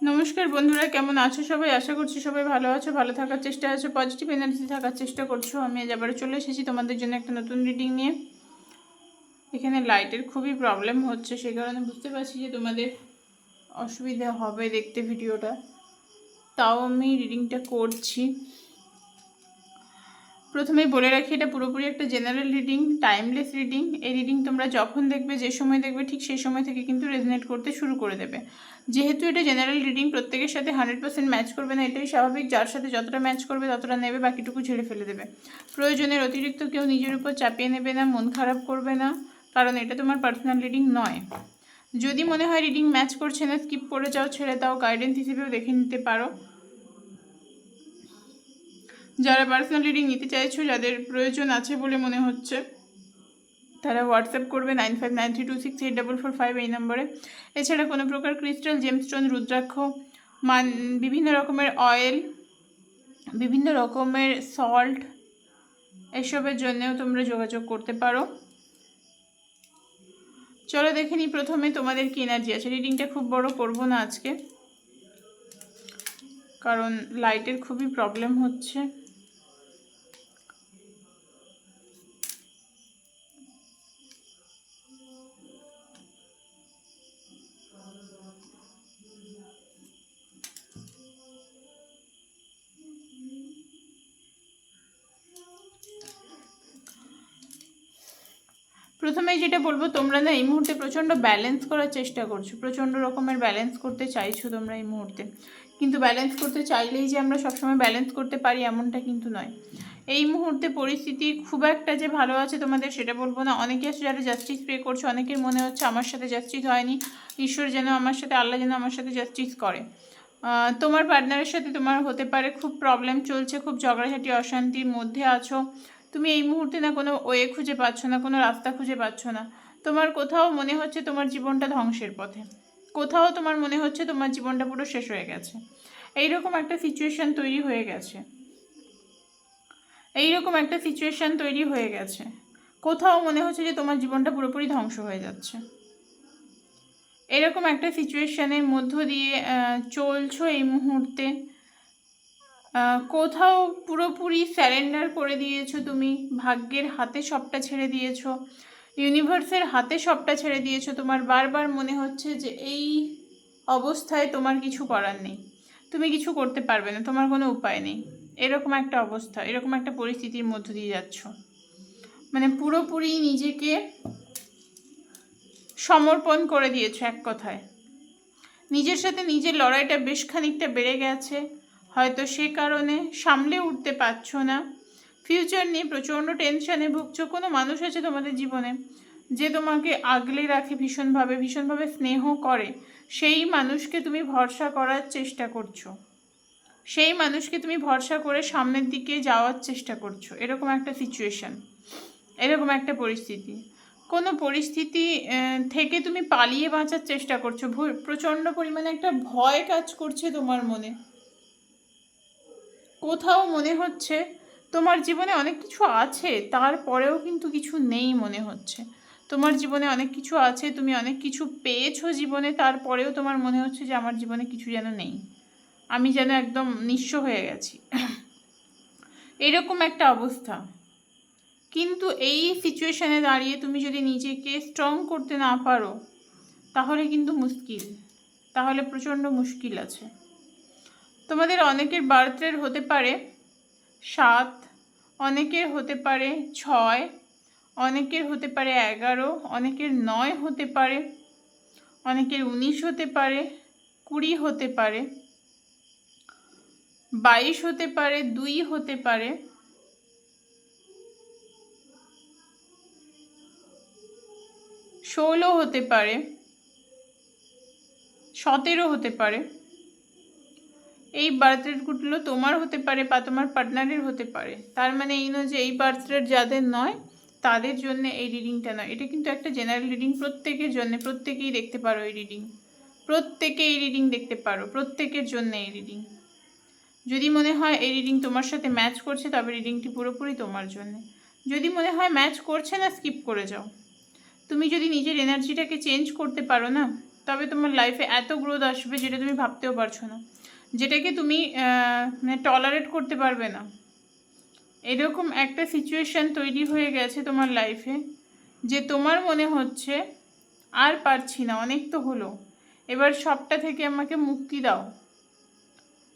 নমস্কার বন্ধুরা, কেমন আছো সবাই? আশা করছি সবাই ভালো আছো, ভালো থাকার চেষ্টা আছো পজিটিভ এনার্জি থাকার চেষ্টা করছ। আমি আবার চলে এসেছি তোমাদের জন্য একটা নতুন রিডিং নিয়ে। এখানে লাইটের খুবই প্রবলেম হচ্ছে সেই কারণে বুঝতে পারছি যে তোমাদের অসুবিধা হবে দেখতে ভিডিওটা তাও আমি রিডিংটা করছি। প্রথমেই বলে রাখি, এটা পুরোপুরি একটা জেনারেল রিডিং টাইমলেস রিডিং এই রিডিং তোমরা যখন দেখবে, যে সময় দেখবে, ঠিক সেই সময় থেকে কিন্তু রেজনেট করতে শুরু করে দেবে। যেহেতু এটা জেনারেল রিডিং প্রত্যেকের সাথে হান্ড্রেড পার্সেন্ট ম্যাচ করবে না, এটাই স্বাভাবিক। যার সাথে যতটা ম্যাচ করবে, ততটা নেবে, বাকিটুকু ঝেড়ে ফেলে দেবে। প্রয়োজনের অতিরিক্ত কেউ নিজের উপর চাপিয়ে নেবে না, মন খারাপ করবে না, কারণ এটা তোমার পার্সোনাল রিডিং নয়। যদি মনে হয় রিডিং ম্যাচ করছে না স্কিপ করে যাও, ছেড়ে দাও গাইডেন্স হিসেবেও দেখে নিতে পারো। যারা পার্সোনাল রিডিং নিতে চাইছো, যাদের প্রয়োজন আছে বলে মনে হচ্ছে, তারা হোয়াটসঅ্যাপ করবে nine five nine three two six eight double four five এই নম্বরে। এছাড়া কোনো প্রকার ক্রিস্টাল জেমস্টোন রুদ্রাক্ষ, মান, বিভিন্ন রকমের অয়েল বিভিন্ন রকমের সল্ট এসবের জন্যেও তোমরা যোগাযোগ করতে পারো। চলো দেখে নিই প্রথমে তোমাদের কি এনার্জি আছে। রিডিংটা খুব বড় করব না আজকে, কারণ লাইটের খুবই প্রবলেম হচ্ছে। প্রথমে যেটা বলব, তোমরা না এই মুহূর্তে প্রচণ্ড ব্যালেন্স করার চেষ্টা করছ। প্রচণ্ড রকমের ব্যালেন্স করতে চাইছো তোমরা এই মুহূর্তে। কিন্তু ব্যালেন্স করতে চাইলেই যে আমরা সবসময় ব্যালেন্স করতে পারি এমনটা কিন্তু নয়। এই মুহূর্তে পরিস্থিতি খুব একটা যে ভালো আছে তোমাদের সেটা বলব না। অনেকে আছে যারা জাস্টিস পে করছে, অনেকের মনে হচ্ছে আমার সাথে জাস্টিস হয়নি। ঈশ্বর যেন আমার সাথে, আল্লাহ যেন আমার সাথে জাস্টিস করে। তোমার পার্টনারের সাথে তোমার হতে পারে খুব প্রবলেম চলছে, খুব ঝগড়াঝাটি, অশান্তির মধ্যে আছো। তুমি এই মুহূর্তে না কোনো ওয়ে খুঁজে পাচ্ছ না, কোনো রাস্তা খুঁজে পাচ্ছ না। তোমার কোথাও মনে হচ্ছে তোমার জীবনটা ধ্বংসের পথে। কোথাও তোমার মনে হচ্ছে তোমার জীবনটা পুরো শেষ হয়ে গেছে। এইরকম একটা সিচুয়েশন তৈরি হয়ে গেছে। এইরকম একটা সিচুয়েশন তৈরি হয়ে গেছে। কোথাও মনে হচ্ছে যে তোমার জীবনটা পুরোপুরি ধ্বংস হয়ে যাচ্ছে। এরকম একটা সিচুয়েশানের মধ্য দিয়ে চলছো এই মুহূর্তে। কোথাও পুরোপুরি স্যারেন্ডার করে দিয়েছ তুমি? ভাগ্যের হাতে সবটা ছেড়ে দিয়েছ। ইউনিভার্সের হাতে সবটা ছেড়ে দিয়েছ। তোমার বারবার মনে হচ্ছে যে এই অবস্থায় তোমার কিছু করার নেই। তুমি কিছু করতে পারবে না। তোমার কোনো উপায় নেই। এরকম একটা অবস্থা, এরকম একটা পরিস্থিতির মধ্য দিয়ে যাচ্ছ। মানে পুরোপুরি নিজেকে সমর্পণ করে দিয়েছ এক কথায়। নিজের সাথে নিজের লড়াইটা বেশ খানিকটা বেড়ে গেছে। হয়তো সে কারণে সামলে উঠতে পারছ না। ফিউচার নিয়ে প্রচণ্ড টেনশনে ভুগছো কোনো মানুষ আছে তোমাদের জীবনে যে তোমাকে আগলে রাখে ভীষণভাবে ভীষণভাবে স্নেহ করে? সেই মানুষকে তুমি ভরসা করার চেষ্টা করছ। সেই মানুষকে তুমি ভরসা করে সামনের দিকে যাওয়ার চেষ্টা করছ। এরকম একটা সিচুয়েশন এরকম একটা পরিস্থিতি। কোনো পরিস্থিতি থেকে তুমি পালিয়ে বাঁচার চেষ্টা করছ। প্রচণ্ড পরিমাণে একটা ভয় কাজ করছে তোমার মনে। কোথাও মনে হচ্ছে তোমার জীবনে অনেক কিছু আছে, তারপরেও কিন্তু কিছু নেই মনে হচ্ছে। তোমার জীবনে অনেক কিছু আছে, তুমি অনেক কিছু পেয়েছ জীবনে, তারপরেও তোমার মনে হচ্ছে যে আমার জীবনে কিছু যেন নেই। আমি যেন একদম নিঃস্ব হয়ে গেছি। এরকম একটা অবস্থা। কিন্তু এই সিচুয়েশনে দাঁড়িয়ে তুমি যদি নিজেকে স্ট্রং করতে না পারো, তাহলে কিন্তু মুশকিল। তাহলে প্রচণ্ড মুশকিল আছে। তোমাদের অনেকের বার্থ হতে পারে সাত, অনেকের হতে পারে ছয়, অনেকের হতে পারে এগারো, অনেকের নয় হতে পারে, অনেকের উনিশ হতে পারে, কুড়ি হতে পারে, বাইশ হতে পারে, দুই হতে পারে, ষোলো হতে পারে, সতেরো হতে পারে। এই বার্থ রেটগুলো তোমার হতে পারে বা তোমার পার্টনারের হতে পারে। তার মানে এই নয় যে এই বার্থ রেট যাদের নয়, তাদের জন্য এই রিডিংটা নয়। এটা কিন্তু একটা জেনারেল রিডিং প্রত্যেকের জন্য, প্রত্যেকেই দেখতে পারো এই রিডিং প্রত্যেকে এই রিডিং দেখতে পারো, প্রত্যেকের জন্য এই রিডিং যদি মনে হয় এই রিডিং তোমার সাথে ম্যাচ করছে, তবে রিডিংটি পুরোপুরি তোমার জন্য। যদি মনে হয় ম্যাচ করছে না স্কিপ করে যাও। তুমি যদি নিজের এনার্জিটাকে চেঞ্জ করতে পারো না, তবে তোমার লাইফে এত গ্রোথ আসবে যেটা তুমি ভাবতেও পারছ না। যেটাকে তুমি মানে টলারেট করতে পারবে না। এরকম একটা সিচুয়েশন তৈরি হয়ে গেছে তোমার লাইফে যে তোমার মনে হচ্ছে, আর পারছি না, অনেক তো হলো। এবার সবটা থেকে আমাকে মুক্তি দাও।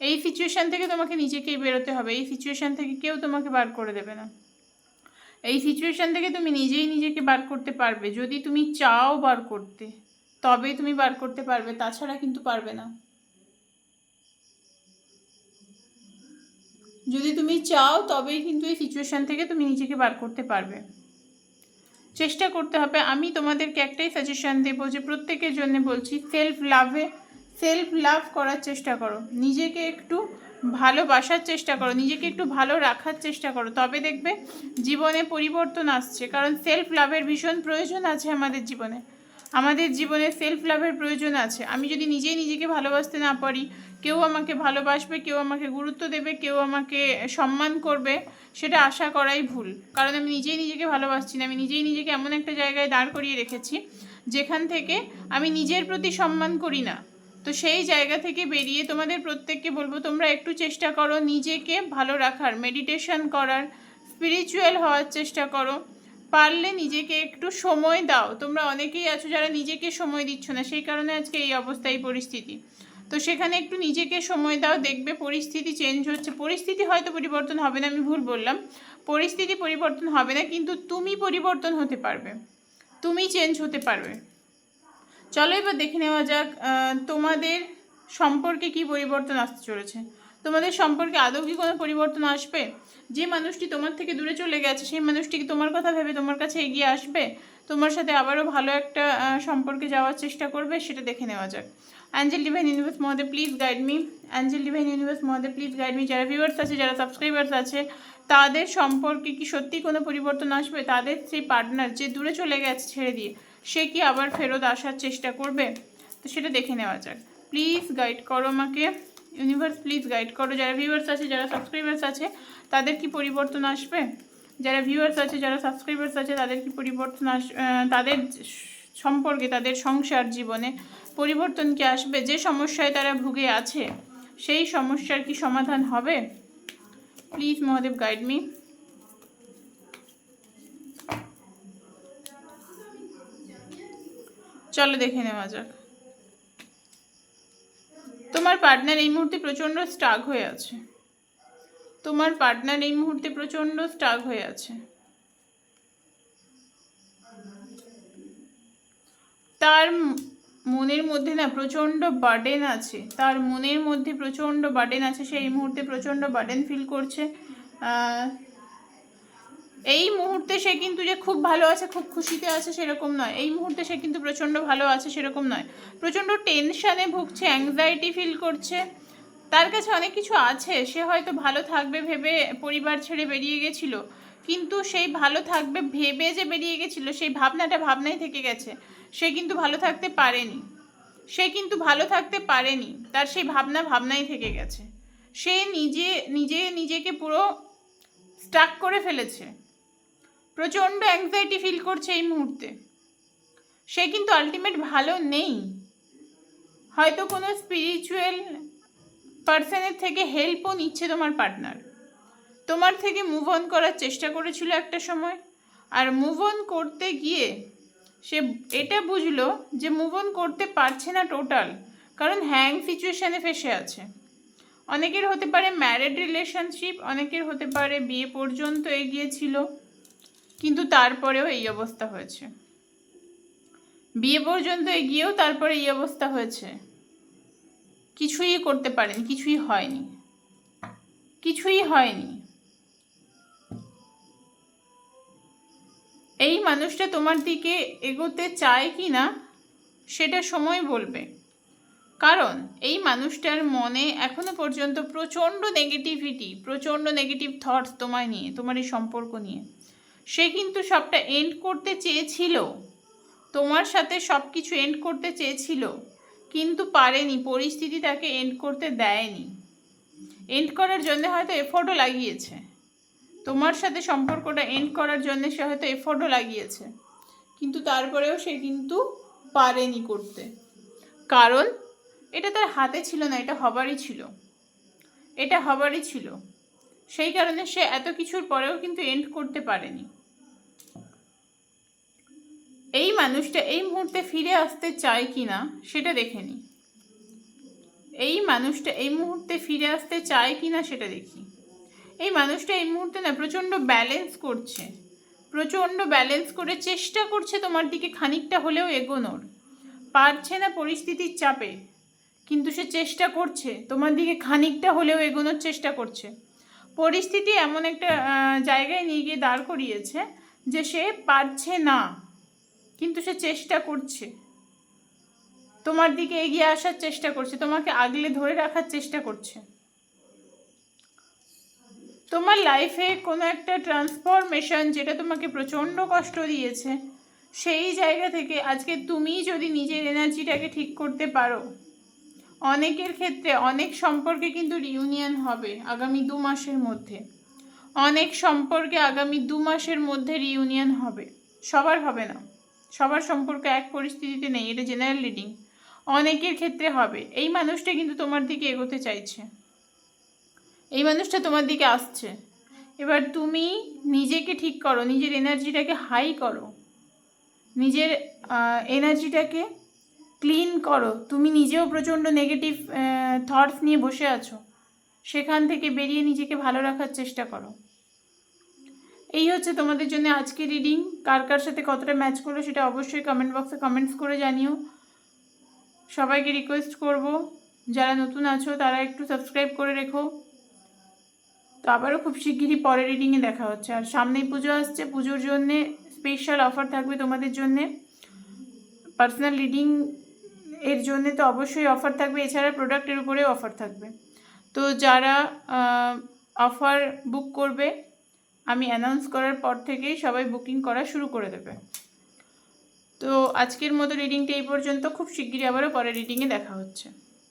এই সিচুয়েশন থেকে তোমাকে নিজেকেই বেরোতে হবে। এই সিচুয়েশন থেকে কেউ তোমাকে বার করে দেবে না। এই সিচুয়েশন থেকে তুমি নিজেই নিজেকে বার করতে পারবে। যদি তুমি চাও বার করতে, তবেই তুমি বার করতে পারবে। তাছাড়া কিন্তু পারবে না। যদি তুমি চাও, তবেই কিন্তু এই সিচুয়েশন থেকে তুমি নিজেকে বার করতে পারবে। চেষ্টা করতে হবে। আমি তোমাদেরকে একটাই সাজেশন দেবো যে প্রত্যেকের জন্য বলছি সেলফ লাভে সেলফ লাভ করার চেষ্টা করো। নিজেকে একটু ভালোবাসার চেষ্টা করো। নিজেকে একটু ভালো রাখার চেষ্টা করো। তবে দেখবে জীবনে পরিবর্তন আসছে। কারণ সেলফ লাভের ভীষণ প্রয়োজন আছে আমাদের জীবনে। আমাদের জীবনে সেলফ লাভের প্রয়োজন আছে। আমি যদি নিজেই নিজেকে ভালোবাসতে না পারি কেউ আমাকে ভালোবাসবে, কেউ আমাকে গুরুত্ব দেবে, কেউ আমাকে সম্মান করবে, সেটা আশা করাই ভুল। কারণ আমি নিজেই নিজেকে ভালোবাসছি না, আমি নিজেই নিজেকে এমন একটা জায়গায় দাঁড় করিয়ে রেখেছি, যেখান থেকে আমি নিজের প্রতি সম্মান করি না। তো সেই জায়গা থেকে বেরিয়ে তোমাদের প্রত্যেককে বলব, তোমরা একটু চেষ্টা করো নিজেকে ভালো রাখার মেডিটেশন করার স্পিরিচুয়াল হওয়ার চেষ্টা করো। পারলে নিজেকে একটু সময় দাও। তোমরা অনেকেই আছো যারা নিজেকে সময় দিচ্ছ না, সেই কারণে আজকে এই অবস্থা এই পরিস্থিতি। তো সেখানে একটু নিজেকে সময় দাও, দেখবে পরিস্থিতি চেঞ্জ হচ্ছে। পরিস্থিতি হয়তো পরিবর্তন হবে না, আমি ভুল বললাম। পরিস্থিতি পরিবর্তন হবে না, কিন্তু তুমি পরিবর্তন হতে পারবে। তুমি চেঞ্জ হতে পারবে। চলো এবার দেখে নেওয়া যাক তোমাদের সম্পর্কে কি পরিবর্তন আসতে চলেছে। তোমাদের সম্পর্কে আদৌ কি কোনো পরিবর্তন আসবে? যে মানুষটি তোমার থেকে দূরে চলে গেছে, সেই মানুষটি কি তোমার কথা ভেবে তোমার কাছে এগিয়ে আসবে? তোমার সাথে আবারও ভালো একটা সম্পর্কে যাওয়ার চেষ্টা করবে, সেটা দেখে নেওয়া যাক। অ্যাঞ্জেল ডিভাইন ইউনিভার্স মধ্যে please guide me angel divine universe মধ্যে প্লিজ গাইড মি যারা ভিউয়ার্স আছে, যারা সাবস্ক্রাইবার্স আছে, তাদের সম্পর্কে কি সত্যি কোনো পরিবর্তন আসবে? তাদের সেই পার্টনার যে দূরে চলে গেছে ছেড়ে দিয়ে, সে কি আবার ফেরত আসার চেষ্টা করবে? তো সেটা দেখে নেওয়া যাক। প্লিজ গাইড করো আমাকে। ইউনিভার্স প্লিজ গাইড করো। যারা ভিউয়ার্স আছে, যারা সাবস্ক্রাইবার্স আছে, তাদের কি পরিবর্তন আসবে? যারা ভিউয়ার্স আছে, যারা সাবস্ক্রাইবার্স আছে, তাদের কি পরিবর্তন আস তাদের সম্পর্কে, তাদের সংসার জীবনে পরিবর্তন কি আসবে? যে সমস্যায় তারা ভুগে আছে, সেই সমস্যার কি সমাধান হবে? প্লিজ মহাদেব গাইড মি চলো দেখে নেওয়া যাক। পার্টনার এই মুহূর্তে প্রচণ্ড স্টাক হয়ে আছে। তোমার পার্টনার এই মুহূর্তে প্রচণ্ড স্টাক হয়ে আছে। তার মনের মধ্যে না প্রচণ্ড বার্ডেন আছে। তার মনের মধ্যে প্রচণ্ড বার্ডেন আছে। সে এই মুহূর্তে প্রচণ্ড বার্ডেন ফিল করছে। এই মুহূর্তে সে কিন্তু যে খুব ভালো আছে, খুব খুশিতে আছে সেরকম নয়। এই মুহূর্তে সে কিন্তু প্রচণ্ড ভালো আছে সেরকম নয়। প্রচণ্ড টেনশানে ভুগছে অ্যাংজাইটি ফিল করছে। তার কাছে অনেক কিছু আছে। সে হয়তো ভালো থাকবে ভেবে পরিবার ছেড়ে বেরিয়ে গেছিল। কিন্তু সেই ভালো থাকবে ভেবে যে বেরিয়ে গেছিল, সেই ভাবনাটা ভাবনাই থেকে গেছে। সে কিন্তু ভালো থাকতে পারেনি। সে কিন্তু ভালো থাকতে পারেনি। তার সেই ভাবনা ভাবনাই থেকে গেছে। সে নিজে নিজে নিজেকে পুরো স্টাক করে ফেলেছে। প্রচণ্ড অ্যাংজাইটি ফিল করছে এই মুহূর্তে। সে কিন্তু আলটিমেট ভালো নেই। হয়তো কোনো স্পিরিচুয়াল পার্সনের থেকে হেল্পও নিচ্ছে তোমার পার্টনার তোমার থেকে মুভ অন করার চেষ্টা করেছিল একটা সময়। আর মুভ অন করতে গিয়ে সে এটা বুঝলো যে মুভ অন করতে পারছে না টোটাল কারণ হ্যাং সিচুয়েশানে ফেসে আছে। অনেকের হতে পারে ম্যারেড রিলেশনশিপ অনেকের হতে পারে বিয়ে পর্যন্ত এগিয়েছিল কিন্তু তারপরেও এই অবস্থা হয়েছে। বিয়ে পর্যন্ত এগিয়েও তারপরে এই অবস্থা হয়েছে। কিছুই করতে পারেন, কিছুই হয়নি। কিছুই হয়নি। এই মানুষটা তোমার দিকে এগোতে চায় কি না, সেটা সময় বলবে। কারণ এই মানুষটার মনে এখনও পর্যন্ত প্রচণ্ড নেগেটিভিটি প্রচণ্ড নেগেটিভ থটস তোমায় নিয়ে, তোমার এই সম্পর্ক নিয়ে। সে কিন্তু সবটা এন্ড করতে চেয়েছিল। তোমার সাথে সব কিছু এন্ড করতে চেয়েছিল, কিন্তু পারেনি, পরিস্থিতি তাকে এন্ড করতে দেয়নি। এন্ড করার জন্য হয়তো এফোর্টও লাগিয়েছে। তোমার সাথে সম্পর্কটা এন্ড করার জন্য সে হয়তো এফোর্টও লাগিয়েছে, কিন্তু তারপরেও সে কিন্তু পারেনি করতে। কারণ এটা তার হাতে ছিল না, এটা হবারই ছিল। এটা হবারই ছিল। সেই কারণে সে এত কিছুর পরেও কিন্তু এন্ড করতে পারেনি। এই মানুষটা এই মুহূর্তে ফিরে আসতে চায় কি না সেটা দেখে নি। এই মানুষটা এই মুহূর্তে ফিরে আসতে চায় কি না সেটা দেখি। এই মানুষটা এই মুহূর্তে না প্রচণ্ড ব্যালেন্স করছে। প্রচণ্ড ব্যালেন্স করে চেষ্টা করছে তোমার দিকে খানিকটা হলেও এগোনোর। পারছে না পরিস্থিতির চাপে, কিন্তু সে চেষ্টা করছে, তোমার দিকে খানিকটা হলেও এগোনোর চেষ্টা করছে। পরিস্থিতি এমন একটা জায়গায় নিয়ে গিয়ে দাঁড় করিয়েছে যে সে পারছে না। কিন্তু সে চেষ্টা করছে। তোমার দিকে এগিয়ে আসার চেষ্টা করছে, তোমাকে আগলে ধরে রাখার চেষ্টা করছে। তোমার লাইফে কোনো একটা ট্রান্সফরমেশন যেটা তোমাকে প্রচণ্ড কষ্ট দিয়েছে, সেই জায়গা থেকে আজকে তুমি যদি নিজের এনার্জিটাকে ঠিক করতে পারো, অনেকের ক্ষেত্রে অনেক সম্পর্কে কিন্তু রিউনিয়ন হবে আগামী দু মাসের মধ্যে। অনেক সম্পর্কে আগামী দু মাসের মধ্যে রিউনিয়ন হবে, সবার হবে না। সবার সম্পর্ক এক পরিস্থিতিতে নেই, এটা জেনারেল রিডিং অনেকের ক্ষেত্রে হবে। এই মানুষটা কিন্তু তোমার দিকে এগোতে চাইছে। এই মানুষটা তোমার দিকে আসছে। এবার তুমি নিজেকে ঠিক করো, নিজের এনার্জিটাকে হাই করো। নিজের এনার্জিটাকে ক্লিন করো। তুমি নিজেও প্রচণ্ড নেগেটিভ থটস নিয়ে বসে আছো। সেখান থেকে বেরিয়ে নিজেকে ভালো রাখার চেষ্টা করো। এই হচ্ছে তোমাদের জন্য আজকে রিডিং কার কার সাথে কতটা ম্যাচ করল সেটা অবশ্যই কমেন্ট বক্সে কমেন্টস করে জানিও। সবাইকে রিকোয়েস্ট করব। যারা নতুন আছো, তারা একটু সাবস্ক্রাইব করে রেখো। তো আবারও খুব শিগগিরই পরে রিডিংয়ে দেখা হচ্ছে। আর সামনেই পুজো আসছে। পুজোর জন্যে স্পেশাল অফার থাকবে তোমাদের জন্যে। পার্সোনাল রিডিং এর জন্যে তো অবশ্যই অফার থাকবে। এছাড়া প্রোডাক্টের উপরেও অফার থাকবে। তো যারা অফার বুক করবে আমি অ্যানাউন্স করার পর থেকেই সবাই বুকিং করা শুরু করে দেবে। তো আজকের মতো রিডিংটা এই পর্যন্ত। খুব শিগগিরই আবারও পরের রিডিংয়ে দেখা হচ্ছে।